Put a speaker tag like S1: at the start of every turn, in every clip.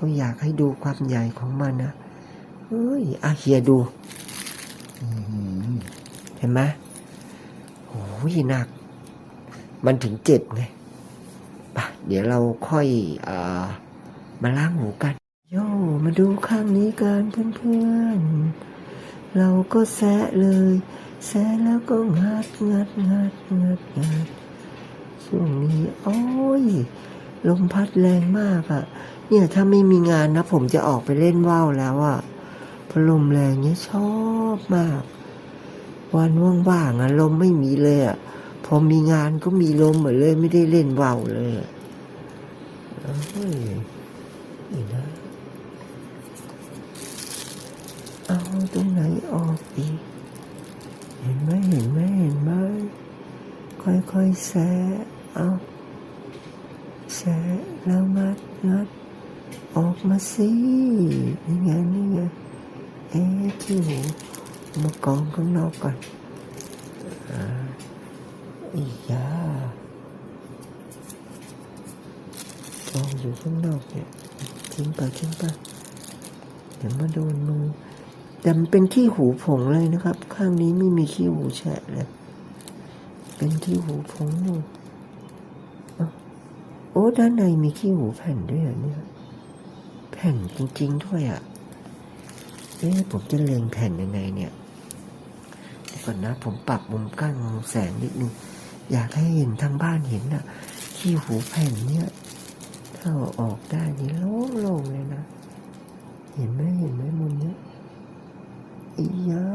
S1: ก็อยากให้ดูความใหญ่ของมันนะเฮ้ยอาเฮียดูเห็นไหมโอ้ยหนัก มันถึงเจ็บไงปะเดี๋ยวเราค่อยอมาล้างหูกัน โย่มาดูข้างนี้กันเพื่อนๆ เราก็แซะเลย แซะแล้วก็งัดงัดงัดงัดงัดช่วงนี้ โอ้ย ลมพัดแรงมากอะ่ะ เนี่ยถ้าไม่มีงานนะ ผมจะออกไปเล่นว่าวแล้วอะ่ะพลมแรงเนี่ยชอบมาก วันว่างๆอะ่ะลมไม่มีเลยอะ่ะพอมีงานก็มีลมเหมือนเลยไม่ได้เล่นว่าวเลยเอ้ยนี่นะเอาตรงไหนออกอีก เห็นไหมเห็นไหมเห็นไหมค่อยๆแซะเอาแซะแล้วงัดงัด ออกมาสินี่ไงนี่ไงเอ๊ะที่หูมากองข้างนอกก่อนอ่าอียากองอยู่ข้างนอกเนี่ยทิ้งไปทิ้งไปเดี๋ยวมาโดนมือแต่มันเป็นขี้หูผงเลยนะครับ ข้างนี้ไม่มีขี้หูแฉะเลย เป็นขี้หูผงหมดเอ้าโอ้ด้านในมีขี้หูแผ่นด้วยเหรอเนี่ย ผ่นจริง ๆ ด้วยอะ เอ๊ะผมจะเล็งแผ่นยังไงเนี่ยเดี๋ยวก่อนนะผมปรับมุมกั้นมุมแสงนิดนึง อยากให้เห็นทางบ้านเห็นน่ะขี้หูแผ่นเนี่ยถ้าอออกได้นี่โล่งๆเลยนะ เห็นไหมเห็นไหมมุมเนี้ยอียา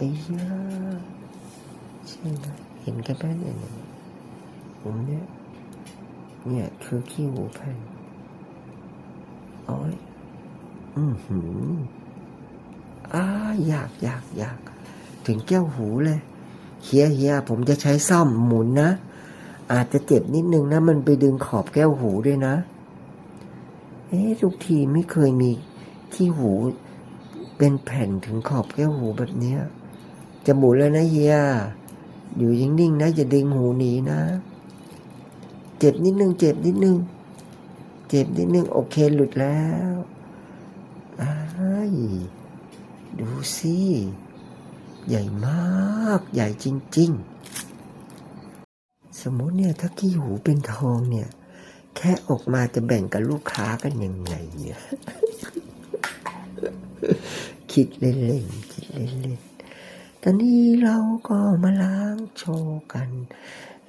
S1: อียาใช่ไหมเห็นกันไหมเนี่ยเนี่ยผมเนี่ยเนี่ยคือขี้หูแผ่น โอ้ยอือหืออ้าอยากอยากอยาก ถึงแก้วหูเลยเฮียเฮียผมจะใช้ซ่อมหมุนนะ อาจจะเจ็บนิดนึงนะ มันไปดึงขอบแก้วหูด้วยนะ เอ๊ะทุกทีไม่เคยมีที่หูเป็นแผ่นถึงขอบแก้วหูแบบเนี้ยจะหมุนแล้วนะเฮีย อยู่ยิงนิ่งนะอย่าดึงหูหนีนะ เจ็บนิดนึง เจ็บนิดนึง จ็บนิดนึงโอเคหลุดแล้วอ้ายดูสิใหญ่มากใหญ่จริง ๆ สมมติเนี่ยถ้าขี้หูเป็นทองเนี่ย แค่ออกมาจะแบ่งกับลูกค้ากันยังไงเนี่ยคิดเล่นๆคิดเล่นๆตอนนี้เราก็มาล้างโชว์กัน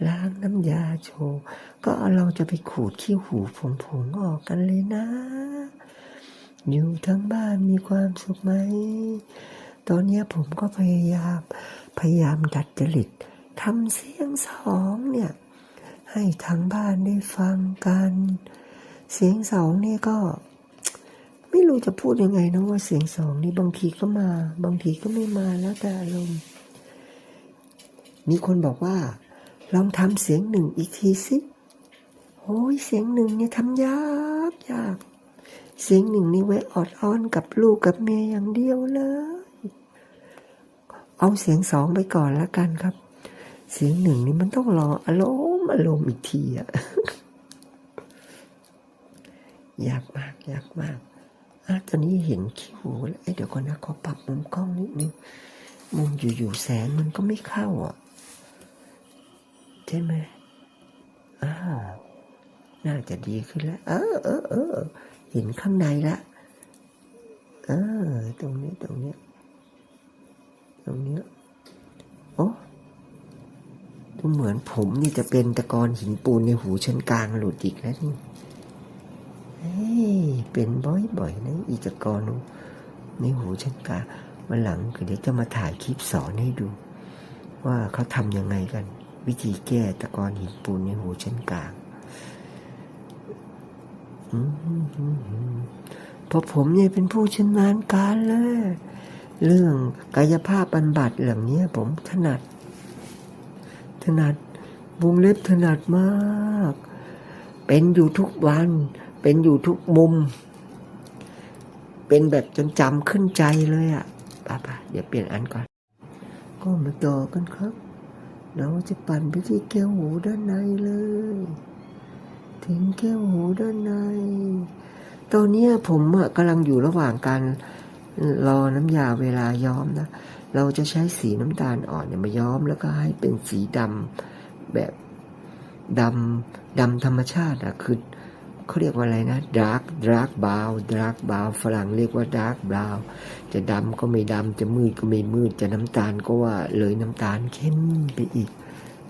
S1: ล้างน้ำยาโชว์ ก็เราจะไปขูดขี้หูผงๆออกกันเลยนะ อยู่ทั้งบ้านมีความสุขไหม ตอนนี้ผมก็พยายาม พยายามดัดจริตทำเสียงสองเนี่ย ให้ทางบ้านได้ฟังกัน เสียงสองนี่ก็ ไม่รู้จะพูดยังไงนะว่าเสียงสองนี่บางทีก็มา บางทีก็ไม่มาแล้วแต่อารมณ์มีคนบอกว่า ลองทำเสียงหนึ่งอีกทีสิ โอ้ยเสียงหนึ่งเนี่ยทำยากยาก เสียงหนึ่งนี่ไว้ออดอ้อนกับลูกกับเมียอย่างเดียวเลย เอาเสียงสองไปก่อนล้วกันครับ เสียงหนึ่งนี่มันต้องรออารมณ์อารมณ์อีกทีอะยากมากยากมากอะตอนนี้เห็นคิ้วแล้วเอ้เดี๋ยวก่อนนะขอปรับมุมกล้องนิดนึงมุมอยู่ๆแสงมันก็ไม่เข้าอะใช่ไหมอ้าว น่าจะดีขึ้นแล้ว เออเออเออเห็นข้างในละเออ ตรงนี้ตรงนี้ ตรงนี้โอ้ดูเหมือนผมนี่จะเป็นตะกอนหินปูนในหูชั้นกลางหลุดอีกแล้วนี่เฮ้ยเป็นบ่อยๆนะอีจกรในหูฉันกลางวันหลังเดี๋ยวจะมาถ่ายคลิปสอนให้ดู ว่าเขาทำยังไงกัน วิธีแก้ตะกอนหินปูนในหูชั้นกลาง เพราะผมเนี่ยเป็นผู้ชำนาญการเลย เรื่องกายภาพบำบัดเหล่านี้ผมถนัด ถนัดวงเล็บถนัดมาก เป็นอยู่ทุกวัน เป็นอยู่ทุกมุม เป็นแบบจนจำขึ้นใจเลยอะ่ะป่ะป่ะเดี๋ยวเปลี่ยนอันก่อน ก็มาต่อกันครับ เราจะปั่นไปที่แก้วหูด้านในเลย ถึงแก้วหูด้านใน ตอนนี้ผมกำลังอยู่ระหว่างการรอน้ำยาเวลาย้อมนะ เราจะใช้สีน้ำตาลอ่อนเนี่ยมาย้อมแล้วก็ให้เป็นสีดำแบบดำดำธรรมชาติอะคือเขาเรียกว่าอะไรนะ dark dark brown dark brown ฝรั่งเรียกว่า dark brown จะดำก็ไม่ดำจะมืดก็ไม่มืด จะน้ำตาลก็ว่าเลยน้ำตาลเข้มไปอีก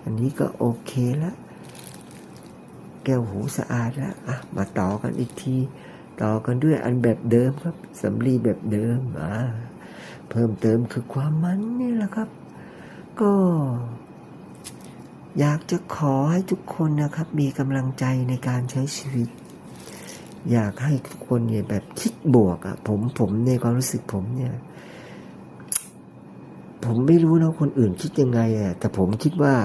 S1: อันนี้ก็โอเคแล้ว แก้วหูสะอาดแล้วอะมาต่อกันอีกที ต่อกันด้วยอันแบบเดิมครับสำลีแบบเดิมอ่าเพิ่มเติมคือความมันนี่แหละครับ ก็ อยากจะขอให้ทุกคนนะครับ มีกำลังใจในการใช้ชีวิต อยากให้ทุกคนเนี่ยแบบคิดบวกอะ่ะผมผมในความรู้สึกผมเนี่ย ผมไม่รู้นะคนอื่นคิดยังไงอะ่ะแต่ผมคิดว่า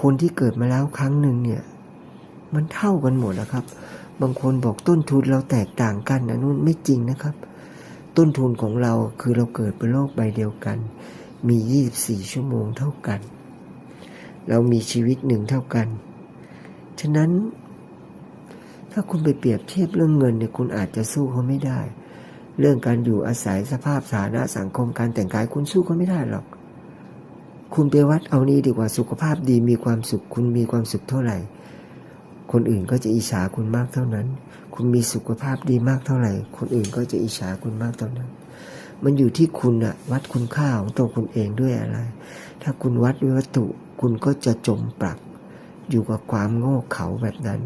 S1: คนที่เกิดมาแล้วครั้งหนึ่งเนี่ย มันเท่ากันหมดนะครับ บางคนบอกต้นทุนเราแตกต่างกันนะนู่นไม่จริงนะครับ ต้นทุนของเราคือเราเกิดบนโลกใบเดียวกัน มี 24 ชั่วโมงเท่ากัน เรามีชีวิตหนึ่งเท่ากัน ฉะนั้น ถ้าคุณไปเปรียบเทียบเรื่องเงินเนี่ยคุณอาจจะสู้เขาไม่ได้ เรื่องการอยู่อาศัยสภาพฐานะสังคมการแต่งกายคุณสู้เขาไม่ได้หรอก คุณไปวัดเอานี้ดีกว่าสุขภาพดีมีความสุข คุณมีความสุขเท่าไหร่ คนอื่นก็จะอิจฉาคุณมากเท่านั้น คุณมีสุขภาพดีมากเท่าไหร่ คนอื่นก็จะอิจฉาคุณมากเท่านั้น มันอยู่ที่คุณอะวัดคุณค่าของตัวคุณเองด้วยอะไร ถ้าคุณวัดด้วยวัตถุคุณก็จะจมปลัก อยู่กับความโง่เขลาแบบนั้น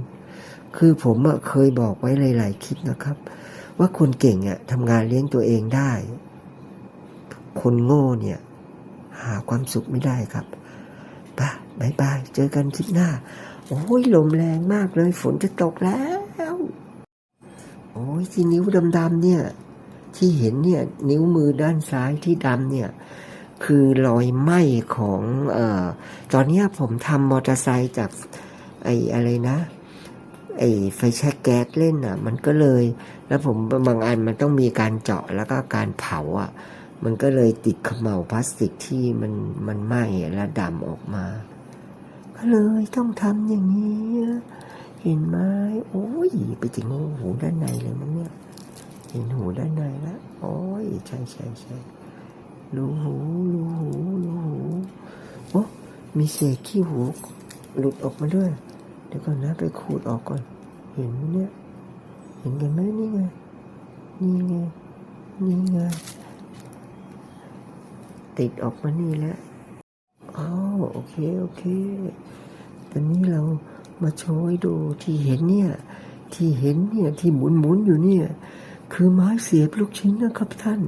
S1: คือผมเคยบอกไว้หลาย ๆ คลิปนะครับ ว่าคนเก่งอะทำงานเลี้ยงตัวเองได้ คนโง่เนี่ย หาความสุขไม่ได้ครับป่ะบายบาย เจอกันคลิปหน้า โอ้ยลมแรงมากเลย ฝนจะตกแล้ว โอ้ยที่นิ้วดำๆเนี่ย ที่เห็นเนี่ย นิ้วมือด้านซ้ายที่ดำเนี่ย คือรอยไหม้ของเอ่อตอนนี้ผมทำมอเตอร์ไซค์จากไอ้อะไรนะไอ้ไฟแช็กแก๊สเล่นอะ มันก็เลย แล้วผมบางอันมันต้องมีการเจาะแล้วก็การเผาอะ มันก็เลยติดขม่าวพลาสติกที่มันมันไหม้และดำออกมา ก็เลยต้องทำอย่างนี้ เห็นไหมโอ้ยไปถึงหูด้านในเลยมั้งเนี่ย เห็นหูด้านในแล้วโอ้ยใช่ใช่ใช่รูหูรูหูรูหูโอ้มีเศษขี้หูหลุดออกมาด้วย เดี๋ยวก่อนนะไปขูดออกก่อน เห็นไหมเนี่ย เห็นกันไหมนี่ไง นี่ไง นี่ไง ติดออกมานี่แล้วอ๋อโอเคโอเคตอนนี้เรามาโชว์ให้ดูที่เห็นเนี่ย ที่เห็นเนี่ยที่หมุนหมุนอยู่เนี่ย คือไม้เสียบลูกชิ้นนะครับท่าน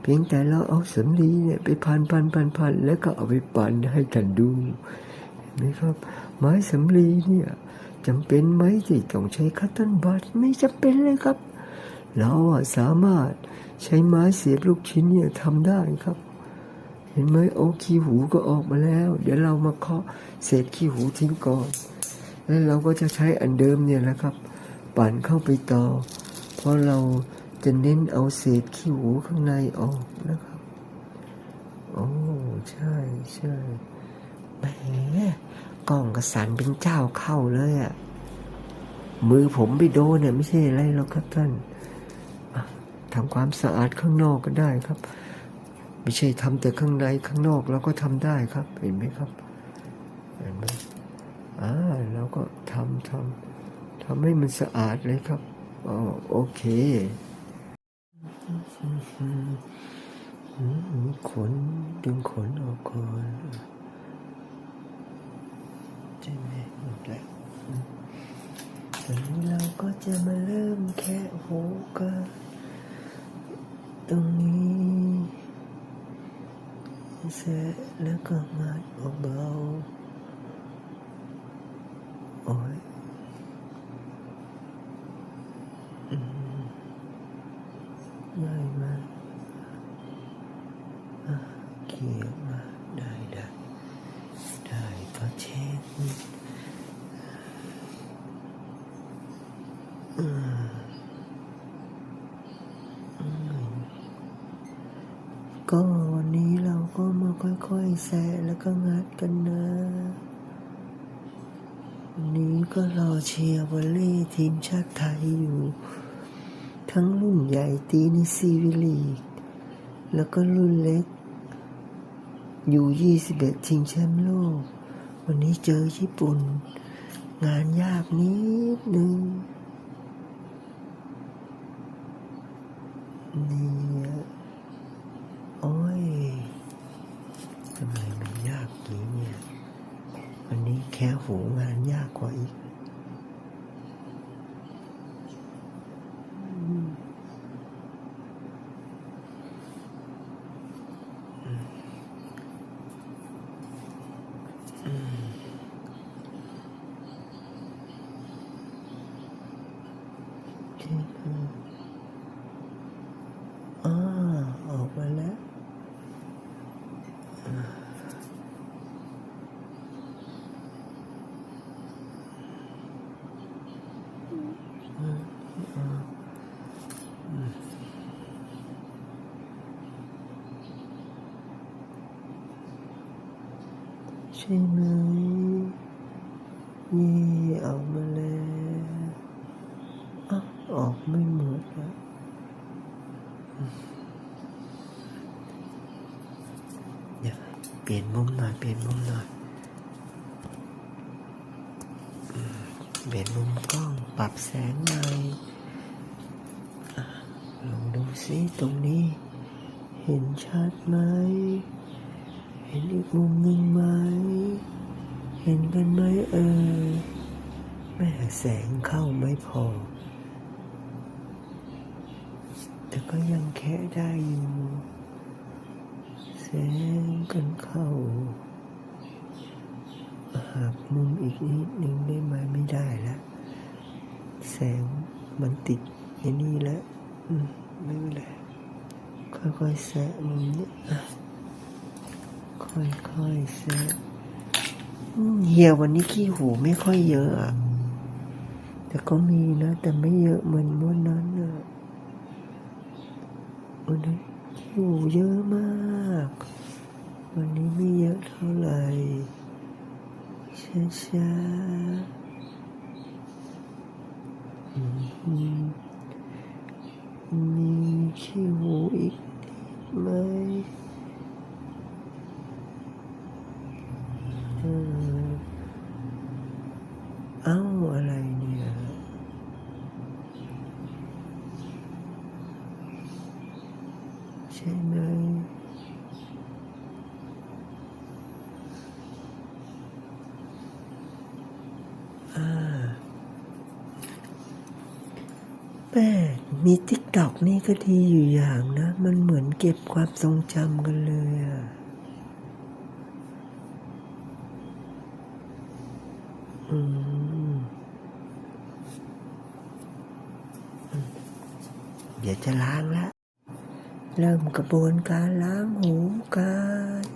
S1: เพียงแต่เราเอาสำลีเนี่ยไปพันพันพันพันแล้วก็เอาไปปั่นให้ท่านดูเห็นไหมครับ ไม้สำลีเนี่ยจำเป็นไหมที่ต้องใช้คัตเติ้ลบัตไม่จำเป็นเลยครับ เราสามารถใช้ไม้เสียบลูกชิ้นเนี่ยทำได้ครับ ห็นไหมโอ้ขี้หูก็ออกมาแล้ว เดี๋ยวเรามาเคาะเศษขี้หูทิ้งก่อน แล้วเราก็จะใช้อันเดิมเนี่ยนะครับ ปั่นเข้าไปต่อ เพราะเราจะเน้นเอาเศษขี้หูข้างในออกนะครับโอ้ใช่ใช่แหมกล้องกระสันเป็นเจ้าเข้าเลยอะ่ะมือผมไปโดนเนี่ยไม่ใช่อะไรหรอกครับท่านทำความสะอาดข้างนอกก็ได้ครับ ไม่ใช่ทำแต่ข้างในข้างนอกเราก็ทำได้ครับ เห็นไหมครับ เห็นไหมอ่าเราก็ทำทำทำให้มันสะอาดเลยครับอ๋อโอเคขนดึงขนออกก่อนใช่ไหมหมดแล้วตอนนี้เราก็จะมาเริ่มแค่หูกันตรงนี้ เสร็จแล้วก็มัดเบาๆโอ้ยอืมง่ายมากอะเกี่ยวมาได้ได้ได้ก็เช็ดอืมอืม ก็วันนี้เราก็มา ค่อยๆแซะแล้วก็งัดกันนะวันนี้ก็รอเชียร์วอลเลย์ทีมชาติไทยอยู่ ทั้งรุ่นใหญ่ตีในซีวิลีก แล้วก็รุ่นเล็ก อยู่ 21ชิงแชมป์โลก วันนี้เจอญี่ปุ่น งานยากนิดนึงนี่ยโอ้ยทำไมมันยากอย่างนี้เนี่ย วันนี้ แค่หูงานยากกว่าอีก ที่คืออ่าออกมาแล้ว ใช่ไหมเย่ออกมาแล้วอออกไม่หมดแล้วเดี๋ยวเปลี่ยนมุมหน่อย เปลี่ยนมุมหน่อย เปลี่ยนมุมกล้อง ปรับแสงหน่อยลองดูซิตรงนี้ เห็นชัดไหม เห็นอีกมุมหนึ่งไหม เห็นกันไหมเออแม่แสงเข้าไม่พอ แต่ก็ยังแค่ได้อยู่ แสงกันเข้าหักมุมอีกนิดนึงได้ไหมไม่ได้แล้วแสงมันติดไอ้นี่แล้วอืมไม่เป็นไรค่อยๆแสะมุมนี้ ค่อยๆแซะอืมเฮียวันนี้ขี้หูไม่ค่อยเยอะ แต่ก็มีนะ แต่ไม่เยอะเหมือนวันนั้นอะวันนั้นขี้หูเยอะมาก วันนี้ไม่เยอะเท่าไหร่ช้าๆอืมมีขี้หูอีกไหม เอ้าอะไรเนี่ยใช่ไหมอ่าแม่มีติ๊กตอกนี่ก็ดีอยู่อย่างนะ มันเหมือนเก็บความทรงจำกันเลยอะ อืม เดี๋ยวจะล้างล้วเริ่มกระบวนการล้างหูกัน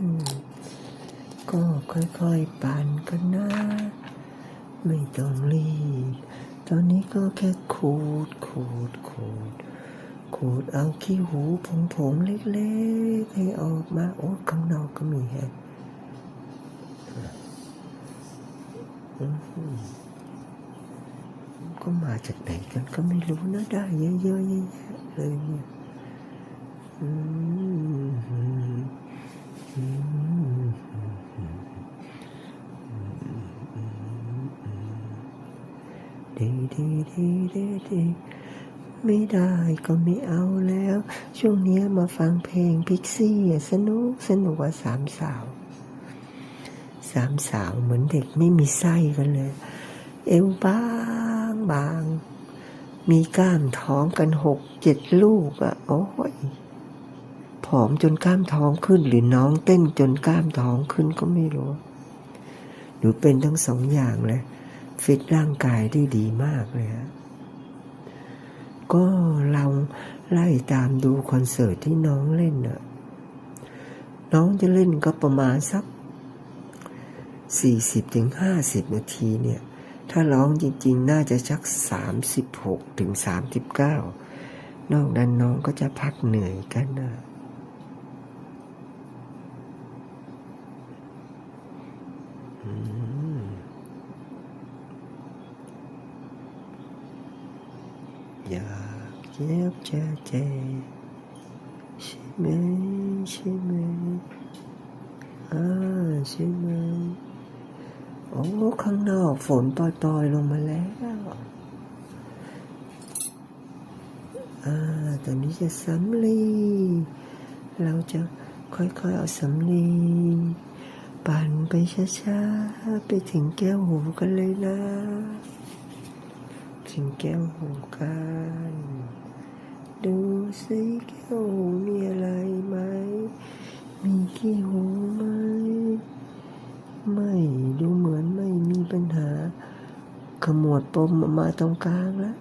S1: ก็ค่อยๆปั่นกันนะ ไม่ต้องรีบ ตอนนี้ก็แค่ขูดขูดขูดขูดเอาขี้หูผงๆเล็กๆ ให้ออกมา โอ้ข้างนอกก็มีแฮะ ก็มาจากไหนกันก็ไม่รู้นะได้เยอะๆเยอะแยะเลยเนี่ยดีดีดีดีดีไม่ได้ก็ไม่เอาแล้ว ช่วงนี้ยมาฟังเพลงพิกซี่สนุกสนุกว่าสามสาว สามสาวเหมือนเด็กไม่มีไส้กันเลย เอวบางบาง มีกล้ามท้องกันหกเจ็ดลูกอะ่ะ โอ้ยผอมจนกล้ามท้องขึ้นหรือน้องเต้นจนกล้ามท้องขึ้นก็ไม่รู้ หนูเป็นทั้งสองอย่างเลยฟิตร่างกายได้ดีมากเลยฮะก็เราไล่ตามดูคอนเสิร์ตที่น้องเล่นน่ะ น้องจะเล่นก็ประมาณสัก 40ถึง50 นาทีเนี่ย ถ้าร้องจริงๆ น่าจะชัก 36ถึง39 นอกนั้นน้องก็จะพักเหนื่อยกันนะอยากเจ็บจะเจ็บใช่ไหมใช่ไหมอ่าใช่ไหม โอ้ข้างนอกฝนปล่อยๆลงมาแล้วอ่าตอนนี้จะสำลีเราจะค่อยๆเอาสำลีปั่นไปช้าๆ ไปถึงแก้วหูกันเลยนะ ถึงแก้วหูกัน ดูสิแก้วหูมีอะไรไหม มีขี้หูไหม ไม่ดูเหมือนไม่มีปัญหา ขมวดปมออกมาตรงกลางแล้ว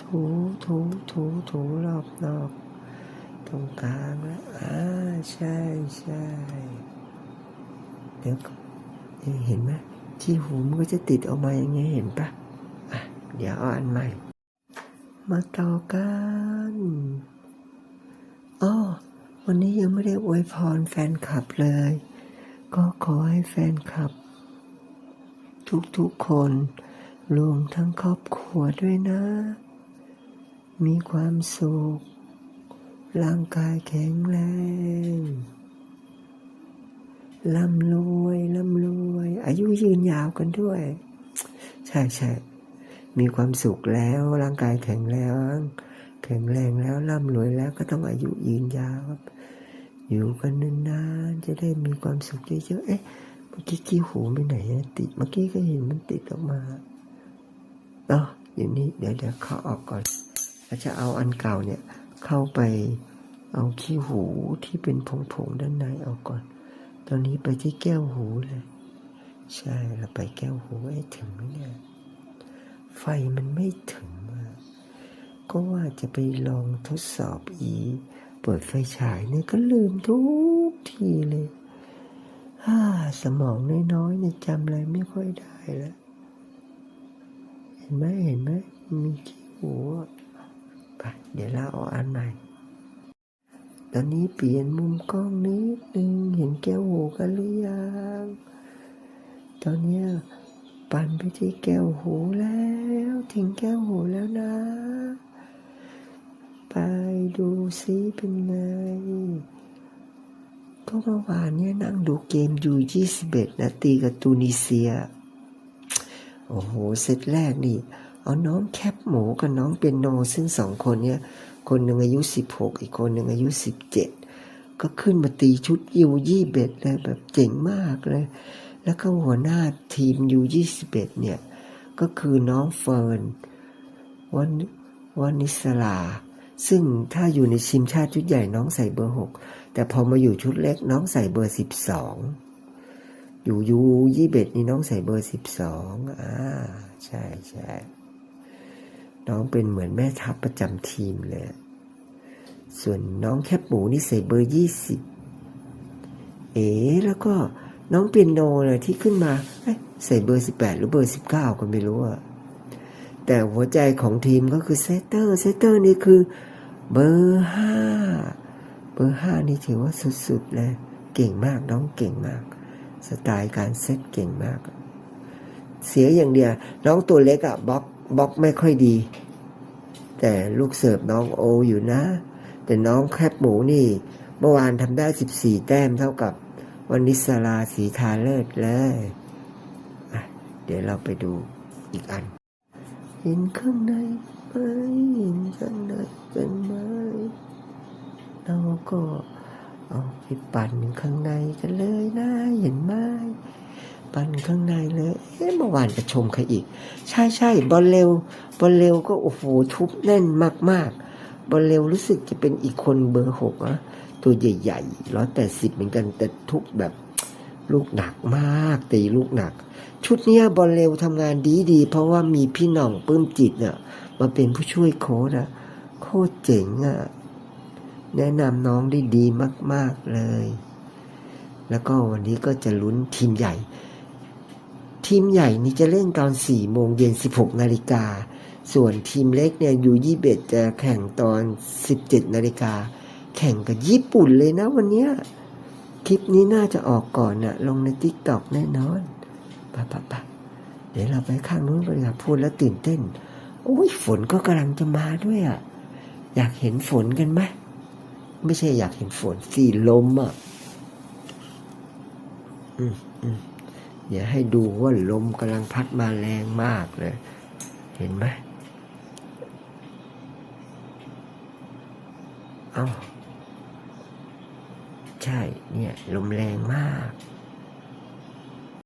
S1: ถูถูถูถูรอบนอกตรงกลางแล้วอ่าใช่ใช่เดี๋ยวก่อนนี่เห็นไหมที่หูมันก็จะติดออกมาอย่างเงี้ยเห็นปะอะเดี๋ยวเอาอันใหม่ มาต่อกันอ้อวันนี้ยังไม่ได้อวยพรแฟนคลับเลย ก็ขอให้แฟนคลับ ทุกๆคนรวมทั้งครอบครัวด้วยนะ มีความสุข ร่างกายแข็งแรง ร่ำรวยร่ำรวย อายุยืนยาวกันด้วย ใช่ใช่มีความสุขแล้ว ร่างกายแข็งแรงแข็งแรงแล้วร่ำรวยแล้วก็ต้องอายุยืนยาว อยู่กันนาน จะได้มีความสุขเยอะๆเอ๊ะเมื่อกี้ขี้หูไปไหนอะติดเมื่อกี้ก็เห็นมันติดออกมาเนาะอยู่นี่เดี๋ยวเดี๋ยวเขาออกก่อนเราจะเอาอันเก่าเนี่ยเข้าไปเอาขี้หูที่เป็นผงๆด้านในออกก่อน ตอนนี้ไปที่แก้วหูเลย ใช่เราไปแก้วหูให้ถึงไหมเนี่ยไฟมันไม่ถึงก็ว่าจะไปลองทดสอบอี เปิดไฟฉายเนี่ยก็ลืมทุกทีเลยฮ่าสมองน้อยๆเนี่ยจำอะไรไม่ค่อยได้แล้ว เห็นไหมเห็นไหมมีขี้หูอะไปเดี๋ยวเราเอาอันใหม่ ตอนนี้เปลี่ยนมุมกล้องนิดนึงเห็นแก้วหูกันหรือยัง ตอนนี้ปั่นไปที่แก้วหูแล้ว ถึงแก้วหูแล้วนะ ไปดูซิเป็นไง ก็เมื่อวานเนี่ยนั่งดูเกมยูยี่สิบเอ็ดนะตีกับตูนิเซีย โอ้โห เซตแรกนี่ เอาน้องแคปหมูกับน้องเปียโนซึ่งสองคนเนี่ย คนหนึ่งอายุสิบหกอีกคนหนึ่งอายุสิบเจ็ดก็ขึ้นมาตีชุดยูยี่เบ็ดเลยแบบเจ๋งมากเลย แล้วก็หัวหน้าทีมยูยี่สิบเอ็ดเนี่ย ก็คือน้องเฟิร์นวันวันนิสลา ซึ่งถ้าอยู่ในทีมชาติชุดใหญ่น้องใส่เบอร์หกแต่พอมาอยู่ชุดเล็กน้องใส่เบอร์สิบสองอยู่ยูยี่เบ็ดนี่น้องใส่เบอร์สิบสองอ่าใช่ใช่น้องเป็นเหมือนแม่ทัพประจำทีมเลย ส่วนน้องแคบหมูนี่ใส่เบอร์ยี่สิบเอ๋แล้วก็น้องเปียโนเนี่ยที่ขึ้นมาใส่เบอร์สิบแปดหรือเบอร์สิบเก้าก็ไม่รู้อะ แต่หัวใจของทีมก็คือเซตเตอร์เซตเตอร์นี่คือเบอร์ห้าเบอร์ห้านี่ถือว่าสุดๆเลย เก่งมากน้องเก่งมาก สไตล์การเซตเก่งมาก เสียอย่างเดียว น้องตัวเล็กอะบล็อกบล็อกไม่ค่อยดี แต่ลูกเสิร์ฟน้องโออยู่นะ แต่น้องแคบหมูนี่ เมื่อวานทำได้ 14 แต้มเท่ากับวันนิสลาสีทาเลิศเลย เดี๋ยวเราไปดูอีกอัน เห็นข้างในไหมเห็นข้างในเป็นไหมเราก็เอาไปปั่นข้างในกันเลยนะเห็นไหมปั่นข้างในเลยเอ๊ะเมื่อวานจะชมใครอีก ใช่ใช่บอลเร็วบอลเร็วก็โอ้โหทุบแน่นมากๆบอลเร็วรู้สึกจะเป็นอีกคนเบอร์หกอะตัวใหญ่ๆร้อยแปดสิบเหมือนกันแต่ทุบแบบ ลูกหนักมากตีลูกหนัก ชุดเนี้ยบอลเร็วทำงานดีดี เพราะว่ามีพี่น่องปื้มจิตเนี่ยมาเป็นผู้ช่วยโค้ชอะโคตรเจ๋งอะแนะนำน้องได้ดีมาก ๆเลย แล้วก็วันนี้ก็จะลุ้นทีมใหญ่ ทีมใหญ่นี่จะเล่นตอน4โมงเย็น 16 นาฬิกา ส่วนทีมเล็กเนี่ยอยู่ยี่เบ็ดจะแข่งตอน 17 นาฬิกา แข่งกับญี่ปุ่นเลยนะวันเนี้ย คลิปนี้น่าจะออกก่อนนะลงในทิกตอกแน่นอนปะปะปะเดี๋ยวเราไปข้างนู้นกันนะพูดแล้วตื่นเต้น โอ้อุ้ยฝนก็กำลังจะมาด้วยอะ อยากเห็นฝนกันไหมไม่ใช่อยากเห็นฝนสีลมอะอืมอืมเดี๋ยวให้ดูว่าลมกำลังพัดมาแรงมากเลย เห็นไหมเอา ใช่เนี่ยลมแรงมาก